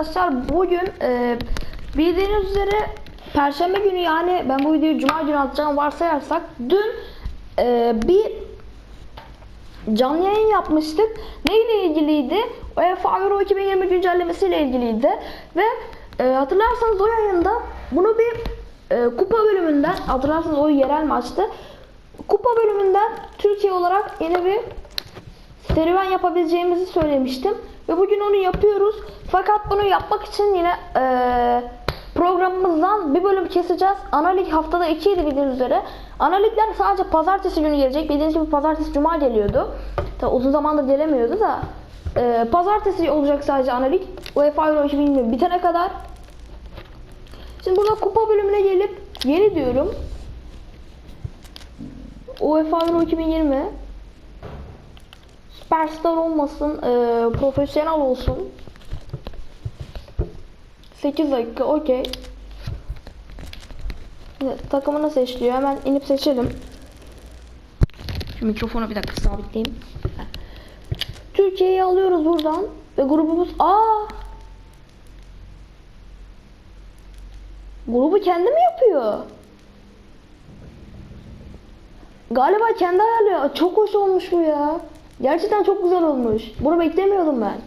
arkadaşlar bugün e, bildiğiniz üzere Perşembe günü yani ben bu videoyu Cuma günü atacağım varsayarsak dün e, bir canlı yayın yapmıştık. Neyle ilgiliydi? UEFA Euro 2020 güncellemesiyle ilgiliydi ve e, hatırlarsanız o yayında bunu bir e, kupa bölümünden hatırlarsanız o yerel maçtı. Kupa bölümünden Türkiye olarak yeni bir serüven yapabileceğimizi söylemiştim. Ve bugün onu yapıyoruz. Fakat bunu yapmak için yine eee, programımızdan bir bölüm keseceğiz. Analik haftada 2 idi bildiğiniz üzere. Analikler sadece pazartesi günü gelecek. Bildiğiniz gibi pazartesi cuma geliyordu. Tabi uzun zamandır gelemiyordu da. Eee, pazartesi olacak sadece analik. UEFA Euro 2020 bitene kadar. Şimdi burada kupa bölümüne gelip yeni diyorum. UEFA Euro 2020 Süperstar olmasın, e, profesyonel olsun. 8 dakika, okey. Takımını seçiyor. Hemen inip seçelim. Şu mikrofonu bir dakika sabitleyeyim. Türkiye'yi alıyoruz buradan ve grubumuz aa Grubu kendi mi yapıyor? Galiba kendi ayarlıyor. Çok hoş olmuş bu ya. Gerçekten çok güzel olmuş. Bunu beklemiyordum ben.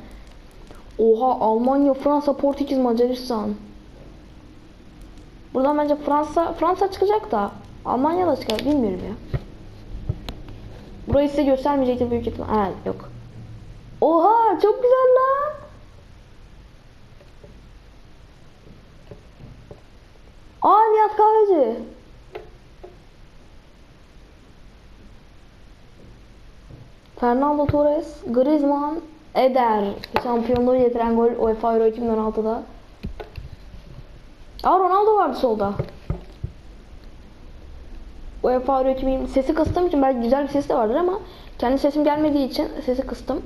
Oha Almanya, Fransa, Portekiz, Macaristan. Buradan bence Fransa Fransa çıkacak da Almanya da çıkar bilmiyorum ya. Burayı size göstermeyecektim büyük ihtimal. Ha yok. Oha çok güzel lan. Aa Nihat Kahveci. Fernando Torres, Griezmann, Eder şampiyonluğu getiren gol UEFA Euro 2016'da. Aa Ronaldo vardı solda. UEFA Euro 2020 sesi kıstığım için belki güzel bir ses de vardır ama kendi sesim gelmediği için sesi kıstım.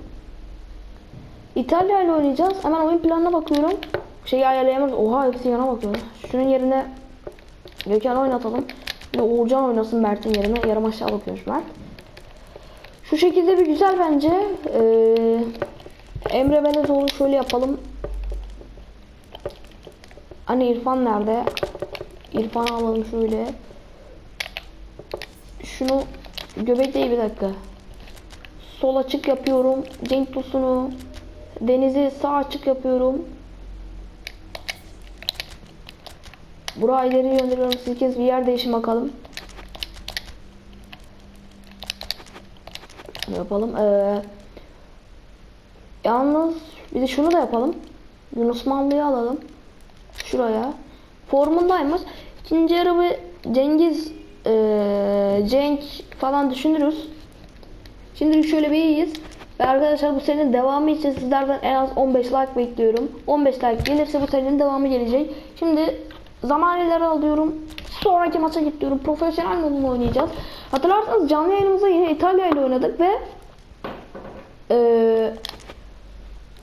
İtalya ile oynayacağız. Hemen oyun planına bakıyorum. Şeyi ayarlayamıyoruz. Oha hepsi yana bakıyor. Şunun yerine Gökhan oynatalım. Bir Uğurcan oynasın Mert'in yerine. Yarım aşağı bakıyormuş Mert. Şu şekilde bir güzel bence. Ee, Emre Belezoğlu şöyle yapalım. Hani İrfan nerede? İrfan'ı alalım şöyle. Şunu göbekleyi bir dakika. Sol açık yapıyorum. Cenk Tosun'u. Deniz'i sağ açık yapıyorum. Buraya ileri gönderiyorum. Siz kez bir yer değişin bakalım. Şunu yapalım. Ee, yalnız bir de şunu da yapalım. Yunus Mallı'yı alalım. Şuraya. Formundaymış. İkinci yarı bir Cengiz ee, Cenk falan düşünürüz. Şimdi şöyle bir iyiyiz. Ve arkadaşlar bu serinin devamı için sizlerden en az 15 like bekliyorum. 15 like gelirse bu serinin devamı gelecek. Şimdi zaman ileri alıyorum. Sonraki maça gidiyorum. Profesyonel modunu oynayacağız. Hatırlarsanız canlı yayınımızda yine İtalya ile oynadık ve eee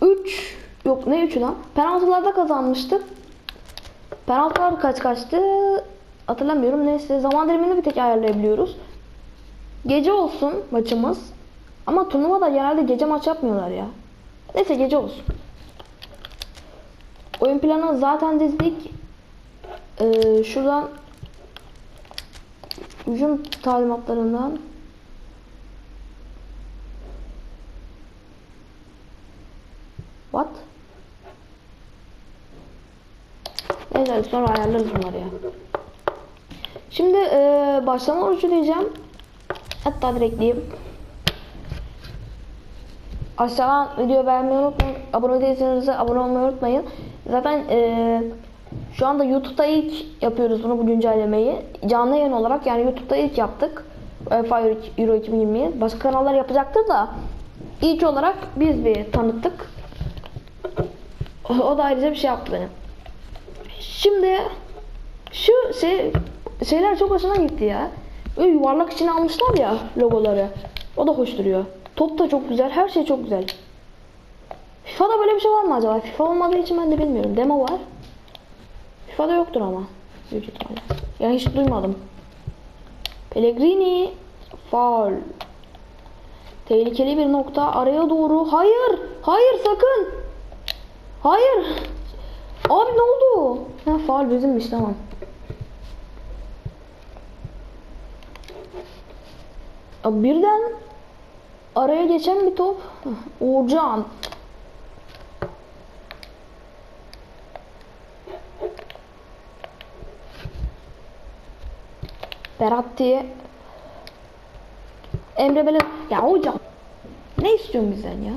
3 yok ne 3'ü lan? Penaltılarda kazanmıştık. Penaltılar kaç kaçtı? Hatırlamıyorum. Neyse zaman dilimini bir tek ayarlayabiliyoruz. Gece olsun maçımız. Ama turnuvada genelde gece maç yapmıyorlar ya. Neyse gece olsun. Oyun planı zaten dizdik. Ee, şuradan hücum talimatlarından What? Neyse sonra ayarlarız bunları ya. Şimdi ee, başlama orucu diyeceğim. Hatta direkt diyeyim. Aşağıdan video beğenmeyi unutmayın. Abone değilseniz de abone olmayı unutmayın. Zaten ee, şu anda YouTube'da ilk yapıyoruz bunu bu güncellemeyi. Canlı yayın olarak yani YouTube'da ilk yaptık. UEFA Euro 2020'yi. Başka kanallar yapacaktır da ilk olarak biz bir tanıttık. O da ayrıca bir şey yaptı benim. Şimdi şu şey şeyler çok hoşuma gitti ya. Böyle yuvarlak içine almışlar ya logoları. O da hoş duruyor. Top da çok güzel. Her şey çok güzel. FIFA'da böyle bir şey var mı acaba? FIFA olmadığı için ben de bilmiyorum. Demo var. FIFA'da yoktur ama. Büyük ihtimalle. Yani hiç duymadım. Pellegrini. Faul. Tehlikeli bir nokta. Araya doğru. Hayır. Hayır sakın. Hayır. faul bizimmiş tamam. Birden araya geçen bir top. Uğurcan. Diye Emre Bele ya hocam ne istiyorsun bizden ya?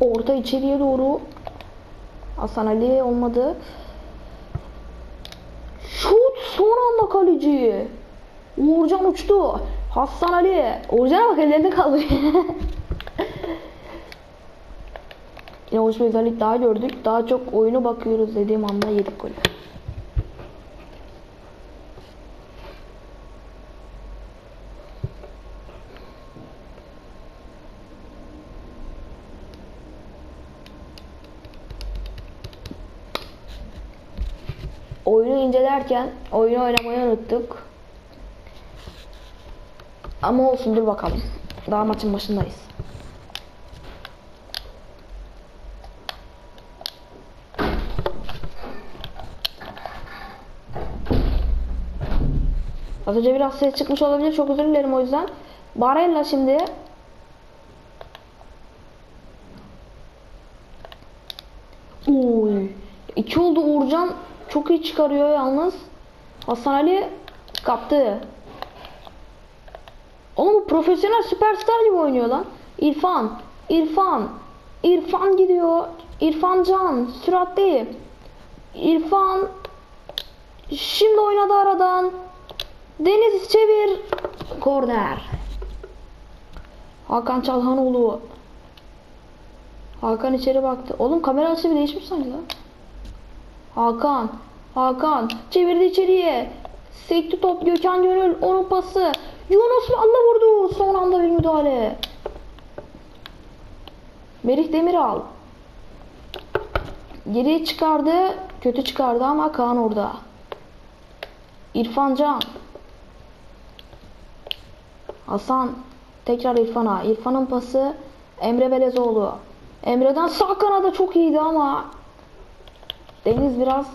Orta içeriye doğru Hasan Ali olmadı. Şut son anda kaleci. Uğurcan uçtu. Hasan Ali. Uğurcan'a bak ellerinde kaldı. Hoş bir daha gördük. Daha çok oyunu bakıyoruz dediğim anda yedik golü. Oyunu incelerken oyunu oynamayı unuttuk. Ama olsun dur bakalım. Daha maçın başındayız. Az önce biraz ses çıkmış olabilir. Çok özür dilerim o yüzden. Barella şimdi. Uy. İki oldu Uğurcan. Çok iyi çıkarıyor yalnız. Hasan Ali kaptı. Oğlum bu profesyonel süperstar gibi oynuyor lan. İrfan. İrfan. İrfan gidiyor. İrfan Can. Süratli. İrfan. Şimdi oynadı aradan. Deniz çevir. Korner. Hakan Çalhanoğlu. Hakan içeri baktı. Oğlum kamera açısı bir değişmiş sanki lan. Hakan. Hakan. Çevirdi içeriye. Sekti top Gökhan Gönül. Onun pası. Yunus Allah vurdu. Son anda bir müdahale. Merih Demiral. Geriye çıkardı. Kötü çıkardı ama Kaan orada. İrfan Can. Hasan tekrar İrfan'a. İrfan'ın pası Emre Belezoğlu. Emre'den sağ kanada çok iyiydi ama Deniz biraz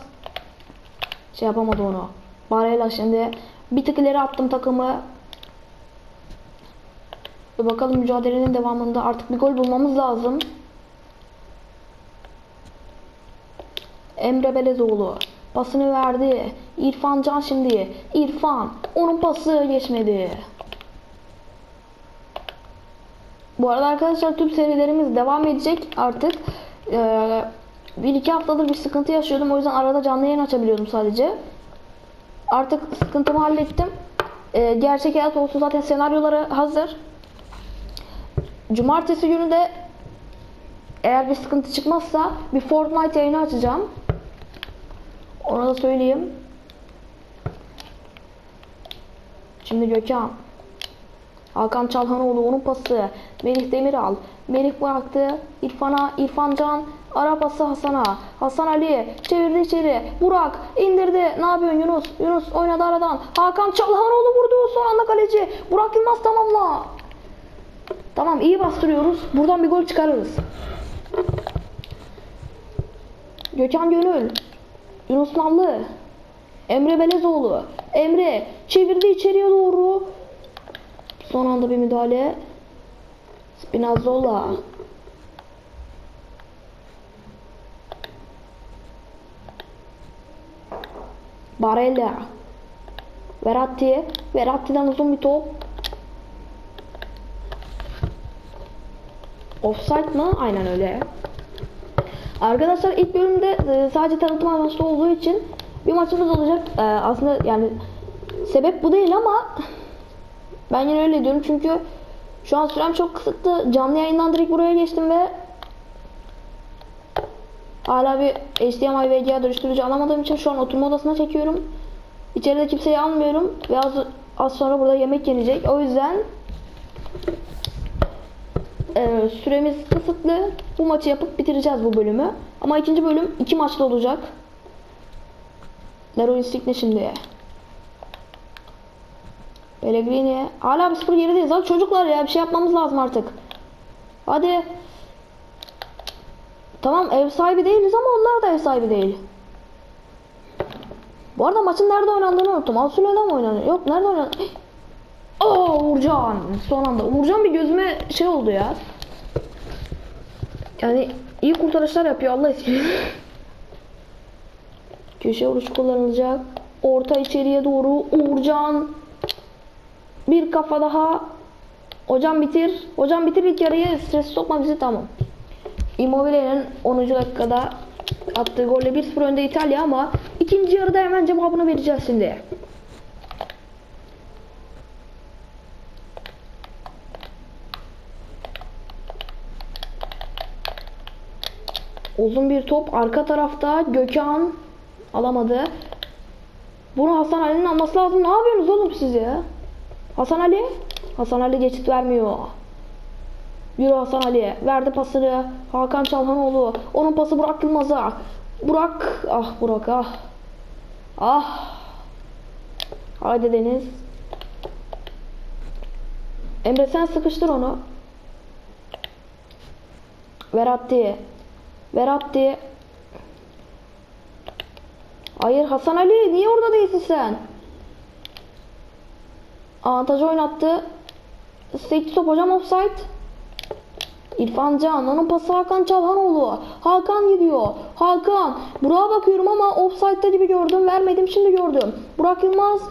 şey yapamadı onu. Barella şimdi bir tık ileri attım takımı. Ve bakalım mücadelenin devamında artık bir gol bulmamız lazım. Emre Belezoğlu pasını verdi. İrfan Can şimdi. İrfan onun pası geçmedi. Bu arada arkadaşlar tüm serilerimiz devam edecek artık. Ee, bir iki haftadır bir sıkıntı yaşıyordum. O yüzden arada canlı yayın açabiliyordum sadece. Artık sıkıntımı hallettim. Ee, gerçek hayat olsun zaten senaryoları hazır. Cumartesi günü de eğer bir sıkıntı çıkmazsa bir Fortnite yayını açacağım. Onu da söyleyeyim. Şimdi Gökhan. Hakan Çalhanoğlu onun pası. Melih Demiral. Melih bıraktı. İrfan'a. İrfan Can. Ara pası Hasan'a. Hasan Ali. Çevirdi içeri. Burak indirdi. Ne yapıyorsun Yunus? Yunus oynadı aradan. Hakan Çalhanoğlu vurdu. Son anda kaleci. Burak Yılmaz tamamla. Tamam iyi bastırıyoruz. Buradan bir gol çıkarırız. Gökhan Gönül. Yunus Nallı. Emre Belezoğlu. Emre çevirdi içeriye doğru. Son anda bir müdahale. Spinazzola. Barella. Verratti. Verratti'den uzun bir top. Offside mı? Aynen öyle. Arkadaşlar ilk bölümde e, sadece tanıtım amaçlı olduğu için bir maçımız olacak. E, aslında yani sebep bu değil ama ben yine öyle diyorum çünkü şu an sürem çok kısıtlı. Canlı yayından direkt buraya geçtim ve hala bir HDMI VGA dönüştürücü alamadığım için şu an oturma odasına çekiyorum. İçeride kimseyi almıyorum ve az, az sonra burada yemek yenecek. O yüzden e, süremiz kısıtlı. Bu maçı yapıp bitireceğiz bu bölümü. Ama ikinci bölüm iki maçlı olacak. Leroy Stick ne şimdi? Pellegrini. Hala bir sıfır gerideyiz. Hadi çocuklar ya bir şey yapmamız lazım artık. Hadi. Tamam ev sahibi değiliz ama onlar da ev sahibi değil. Bu arada maçın nerede oynandığını unuttum. Avusturya'da mı oynanıyor? Yok nerede oynanıyor? Aa Uğurcan. Son anda. Uğurcan bir gözüme şey oldu ya. Yani iyi kurtarışlar yapıyor Allah için. Köşe vuruş kullanılacak. Orta içeriye doğru Uğurcan. Bir kafa daha. Hocam bitir. Hocam bitir ilk yarıyı. Stres sokma bizi tamam. Immobile'nin 10. dakikada attığı golle 1-0 önde İtalya ama ikinci yarıda hemen cevabını vereceğiz şimdi. Uzun bir top arka tarafta Gökhan alamadı. Bunu Hasan Ali'nin alması lazım. Ne yapıyorsunuz oğlum siz ya? Hasan Ali? Hasan Ali geçit vermiyor. Yürü Hasan Ali. Verdi pasını. Hakan Çalhanoğlu. Onun pası Burak Yılmaz'a. Burak. Ah Burak ah. Ah. Haydi Deniz. Emre sen sıkıştır onu. Veratti. Veratti. Hayır Hasan Ali niye orada değilsin sen? Avantajı oynattı. Sekti top hocam offside. İrfan Can, onun pası Hakan Çalhanoğlu. Hakan gidiyor. Hakan. Burak'a bakıyorum ama offside'da gibi gördüm. Vermedim şimdi gördüm. Burak Yılmaz.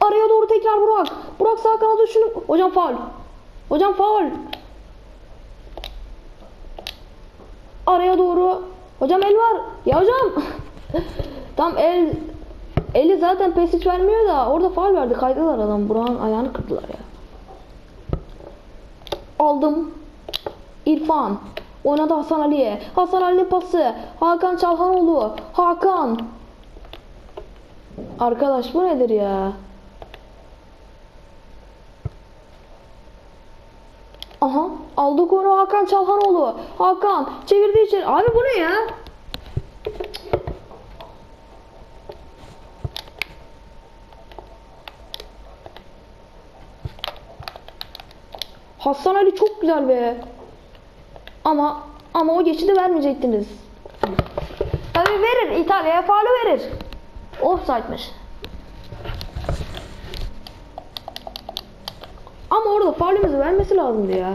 Araya doğru tekrar Burak. Burak sağ kanada şunu. Hocam faul. Hocam faul. Araya doğru. Hocam el var. Ya hocam. Tam el eli zaten pes hiç vermiyor da orada faul verdi. Kaydılar adam. Burak'ın ayağını kırdılar ya. Aldım. İrfan. Oynadı Hasan Ali'ye. Hasan Ali pası. Hakan Çalhanoğlu. Hakan. Arkadaş bu nedir ya? Aha. Aldı konu Hakan Çalhanoğlu. Hakan. Çevirdi içeri. Abi bu ne ya? Hasan Ali çok güzel be. Ama ama o geçidi vermeyecektiniz. Tabii verir. İtalya'ya faulü verir. Offside'miş. Ama orada faulümüzü vermesi lazımdı ya.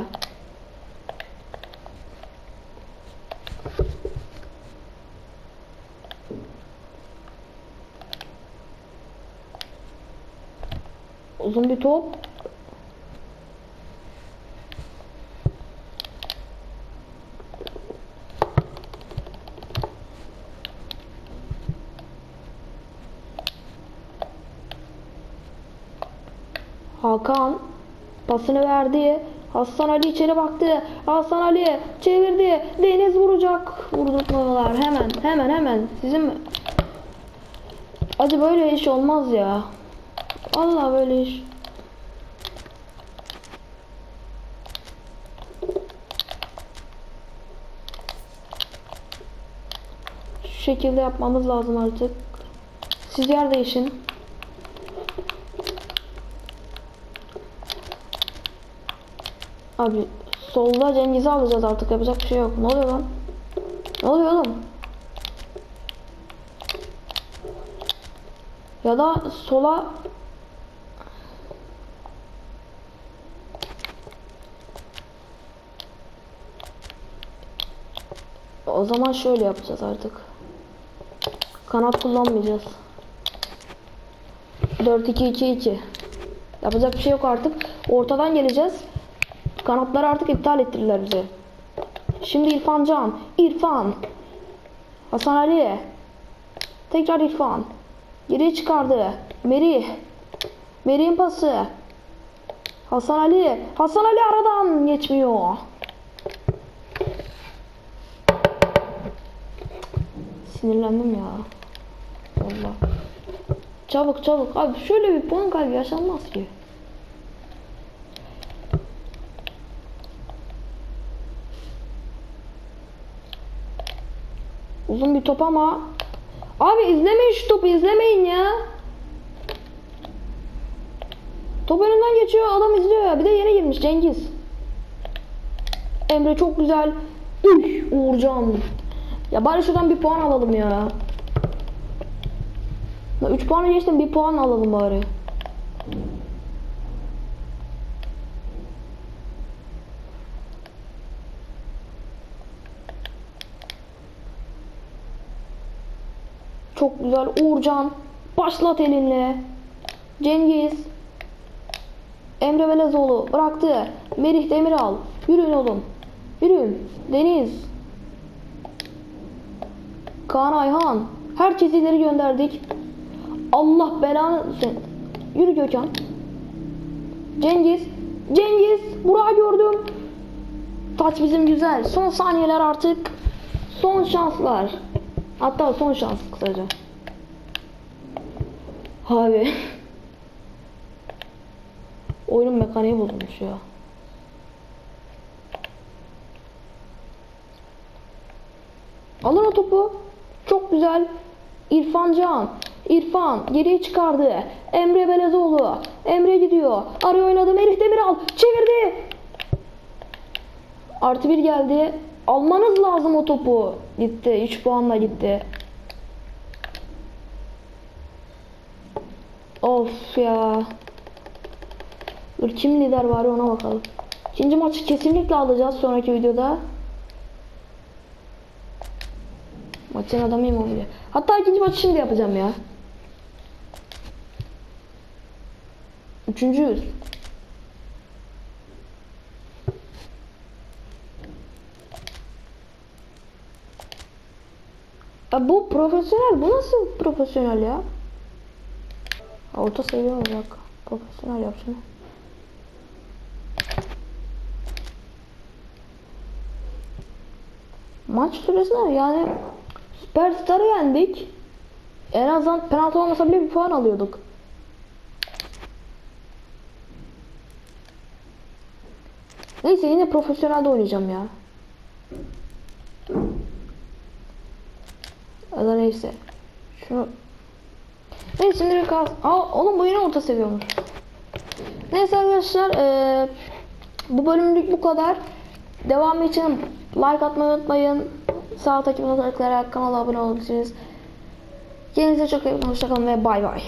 Uzun bir top. Hakan pasını verdi. Hasan Ali içeri baktı. Hasan Ali çevirdi. Deniz vuracak. Vurdurtmalar. Hemen hemen hemen. Sizin mi? Acı böyle iş olmaz ya. Allah böyle iş. Şu şekilde yapmamız lazım artık. Siz yer değişin. Abi solda Cengiz'i alacağız artık yapacak bir şey yok. Ne oluyor lan? Ne oluyor oğlum? Ya da sola O zaman şöyle yapacağız artık. Kanat kullanmayacağız. 4-2-2-2 Yapacak bir şey yok artık. Ortadan geleceğiz. Kanatları artık iptal ettirdiler bize. Şimdi İrfan Can. İrfan. Hasan Ali. Tekrar İrfan. Geriye çıkardı. Meri. Meri'nin pası. Hasan Ali. Hasan Ali aradan geçmiyor. Sinirlendim ya. Vallahi. Çabuk çabuk. Abi şöyle bir puan kaybı yaşanmaz ki. Uzun bir top ama. Abi izlemeyin şu topu izlemeyin ya. Top önünden geçiyor. Adam izliyor ya. Bir de yeni girmiş Cengiz. Emre çok güzel. Üf, Uğurcan. Ya bari şuradan bir puan alalım ya. 3 puanı geçtim bir puan alalım bari. Çok güzel Uğurcan. Başlat elinle. Cengiz. Emre Belezoğlu bıraktı. Merih Demiral. Yürüyün oğlum. Yürüyün. Deniz. Kaan Ayhan. Herkesi ileri gönderdik. Allah belanı. Yürü Gökhan. Cengiz. Cengiz. Burak'ı gördüm. Taç bizim güzel. Son saniyeler artık. Son şanslar. Hatta son şans kısaca. Abi. Oyunun mekaniği bozulmuş ya. Alın o topu. Çok güzel. İrfan Can. İrfan geriye çıkardı. Emre Belezoğlu. Emre gidiyor. Araya oynadı. Melih Demiral. Çevirdi. Artı bir geldi. Almanız lazım o topu. Gitti. 3 puanla gitti. Of ya. Dur kim lider var ona bakalım. İkinci maçı kesinlikle alacağız sonraki videoda. Maçın adamıyım o bile. Hatta ikinci maçı şimdi yapacağım ya. Üçüncüyüz. Ya bu profesyonel. Bu nasıl profesyonel ya? Orta seviye olacak. Profesyonel yap şunu. Maç süresinde yani Süperstar'ı yendik. En azından penaltı olmasa bile bir puan alıyorduk. Neyse yine profesyonelde oynayacağım ya. Ya da neyse. Şunu Neyse şimdi bir kalsın. Aa oğlum bu yine orta seviyormuş. Neyse arkadaşlar eee, bu bölümlük bu kadar. Devamı için like atmayı unutmayın. Sağ takip olarak kanala abone olabilirsiniz. Kendinize çok iyi bakın. Hoşçakalın ve bay bay.